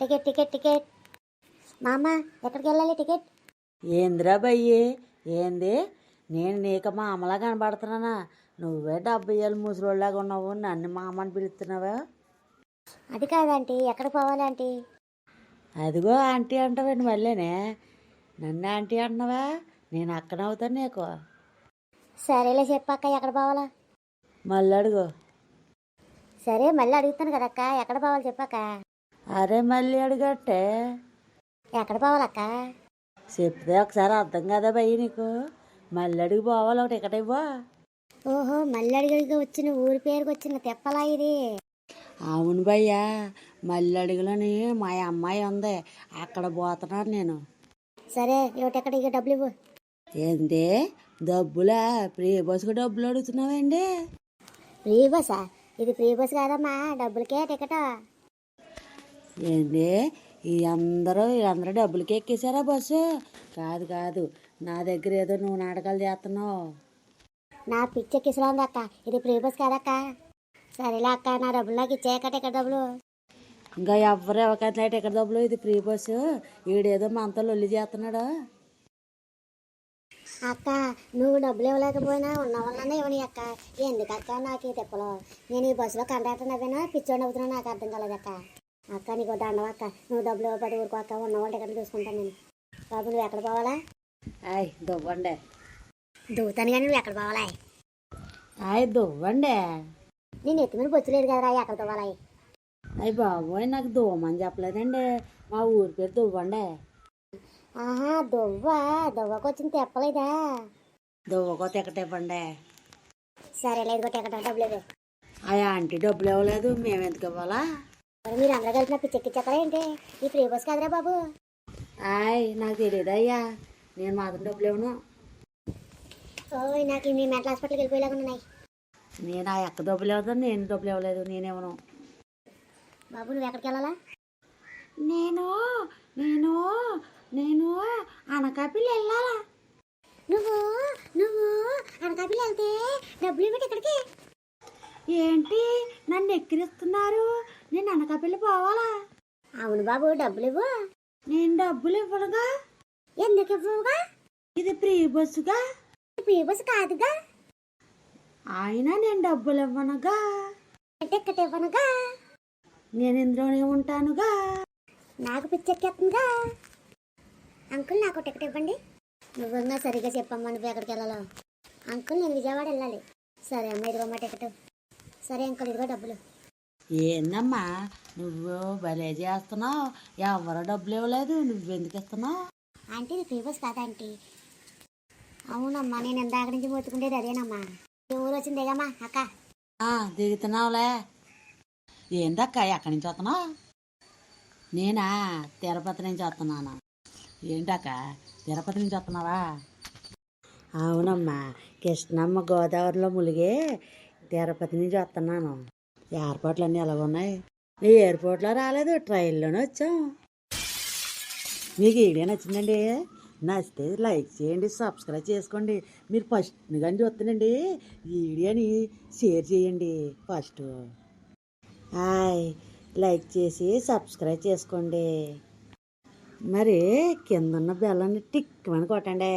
Ticket ticket ticket. మా అమ్మ ఎక్కడికి వెళ్ళాలి టికెట్? ఏందిరా బయ్యి ఏంది? నేను నీకు మా అమ్మలా కనబడుతున్నానా? నువ్వే డెబ్బై ఏళ్ళు ముసలోళ్ళలాగా ఉన్నావు నన్ను మా అమ్మని పిలుస్తున్నావా? అది కాదంటీ ఎక్కడికి పోవాలి ఆంటీ అదిగో ఆంటీ అంటావండి మళ్ళీనే? నన్ను ఆంటీ అంటున్నావా? నేను అక్కడ అవుతాను నీకు. సరేలే చెప్పక్క ఎక్కడ పోవాలా? మళ్ళీ అడుగు. సరే మళ్ళీ అడుగుతాను కదక్క ఎక్కడ పోవాలి చెప్పక్క? అరే మళ్ళీ అడుగట్టే. ఎక్కడ పోవాలక్క? చెప్తే ఒకసారి అర్థం కదా బయ్యి నీకు? మళ్ళీ అడుగు పోవాలి ఒకటి ఇక్కడ ఇవ్వ. ఓహో మళ్ళీ అడిగడిగా వచ్చిన ఊరి పేరుకి వచ్చిన తెప్పలా ఇది. అవును భయ్యా మళ్ళీ అడుగులని మా అమ్మాయి ఉంది అక్కడ పోతున్నాను నేను. సరే ఇక ఇక డబ్బులు ఇవ్వు. ఏంటి? డబ్బులా? ప్రీ బస్సుకు డబ్బులు అడుగుతున్నావండి ఫ్రీ బస్సా? ఇది ఫ్రీ బస్ కాదమ్మా డబ్బులకే టికెట్? ఏంటి ఈ అందరూ వీళ్ళందరూ డబ్బులకి ఎక్కేసారా బస్సు? కాదు కాదు. నా దగ్గర ఏదో నువ్వు నాటకాలు చేస్తున్నావు. నా పిచ్చ కిసలాంది అక్క. ఇది ఫ్రీ బస్ కాదక్క. సరేలే అక్క నా డబ్బులు నాకు ఇచ్చేయక టికెట్ డబ్బులు. ఇంకా ఎవరు ఎవరికైతే టికెట్ డబ్బులు. ఇది ఫ్రీ బస్సు. ఈడేదో మనతో లొల్లి చేస్తున్నాడు. అక్క నువ్వు డబ్బులు ఇవ్వలేకపోయినా ఉన్న వల్లనే ఇవ్వని అక్క. ఎందుకక్క నాకు ఈ తిప్పలు? నేను ఈ బస్సులో కండక్టర్ నవ్వినా పిచ్చోడి నవ్వుతున్నా నాకు అర్థం కాలేదు అక్క నీకు దండం అక్క? నువ్వు డబ్బులు ఇవ్వబడి ఊరుకో అక్క ఉన్న వాళ్ళ టికెట్లు చూసుకుంటాను నేను. బాబు నువ్వు ఎక్కడ పోవాలా? ఆయ్ దువ్వండి. దూతాను కానీ నువ్వు ఎక్కడ పోవాలా? ఆయ్ దువ్వండి. నేను ఎత్తి మీద బొచ్చులేదు కదరా ఎక్కడ పోవాలా అయ్యి బాబోయ్ నాకు దువ్వమని చెప్పలేదండి. మా ఊరి పేరు దువ్వండి. ఆహా దువ్వ? దువ్వకు వచ్చిన తెప్పలేదా? దువ్వకో టికెట్ ఇవ్వండి సరేలేదు కొట్టి ఎక్కడ డబ్బులు ఇవ్వు. ఆ ఆంటీ డబ్బులు ఇవ్వలేదు మేము ఎందుకు ఇవ్వాలా? మరి మీరు అందరూ కలిసి నాకు చెక్కి చెప్పలేంటి ఈ ఫ్రీ బస్ కదరా బాబు. ఆయ్ నాకు తెలియదు అయ్యా నేను మాత్రం డబ్బులు ఇవ్వను. ఓయ్ నాకు మీ మెంటల్ హాస్పిటల్కి వెళ్ళిపోయేలాగా ఉన్నాయి. నేను ఆ ఎక్క డబ్బులు ఇవ్వదు నేను డబ్బులు ఇవ్వలేదు నేనేమను బాబు నువ్వు ఎక్కడికి వెళ్ళాలా? నేను నేను నేను అనకాపల్లి వెళ్ళాలా? నువ్వు నువ్వు అనకాపల్లి వెళ్తే డబ్బులు ఇవ్వటి ఇక్కడికి ఏంటి? నన్ను ఎక్కిరిస్తున్నారు. నేను అనకాపల్లి పోవాలా? అవును బాబు డబ్బులు ఇవ్వు నేను డబ్బులు ఇవ్వనుగా ఎందుకు ఇవ్వవుగా ఇది ఫ్రీ బస్సుగా? ఫ్రీ బస్ కాదుగా. ఆయన నేను డబ్బులు ఇవ్వనుగా టికెట్ ఇవ్వనుగా నేను ఇందులోనే ఉంటానుగా? నాకు పిచ్చెక్కేస్తుందిగా. అంకుల్ నాకు టికెట్ ఇవ్వండి నువ్వు సరిగ్గా చెప్పమ్మా నువ్వు ఎక్కడికి వెళ్ళాలో. అంకుల్ నేను విజయవాడ వెళ్ళాలి. సరే అమ్మ ఇదిగోమ్మా టికెట్ సరే అంకుల్ ఇదిగో డబ్బులు. ఏందమ్మా నువ్వు భలే చేస్తున్నావు. ఎవరు డబ్బులు ఇవ్వలేదు నువ్వెందుకు ఇస్తున్నావు? ఆంటీ ఇది ఫ్రీ బస్ కాదా ఆంటీ. అవునమ్మా నేను ఇందాక నుంచి మొత్తుకుండేది అదేనమ్మా. ఈ ఊరు వచ్చిందేగమ్మా అక్క. ఆ, దిగుతున్నావులే. ఏందక్క ఎక్కడి నుంచి వస్తున్నావు? నేనా? తిరుపతి నుంచి వస్తున్నాను? ఏంటక్క తిరుపతి నుంచి వస్తున్నావా? అవునమ్మా కృష్ణమ్మ గోదావరిలో ములిగే తిరుపతి నుంచి వస్తున్నాను ఎయిర్పోర్ట్లు అన్నీ ఎలాగున్నాయి? నీ ఎయిర్పోర్ట్లో రాలేదు ట్రైన్లోనే వచ్చాం. మీకు ఈ వీడియో నచ్చిందండి? నచ్చితే లైక్ చేయండి సబ్స్క్రైబ్ చేసుకోండి. మీరు ఫస్ట్ కానీ చూస్తానండి. ఈ వీడియోని షేర్ చేయండి ఫస్ట్. హాయ్ లైక్ చేసి సబ్స్క్రైబ్ చేసుకోండి. మరి కింద ఉన్న బెల్లని టిక్ అని కొట్టండి.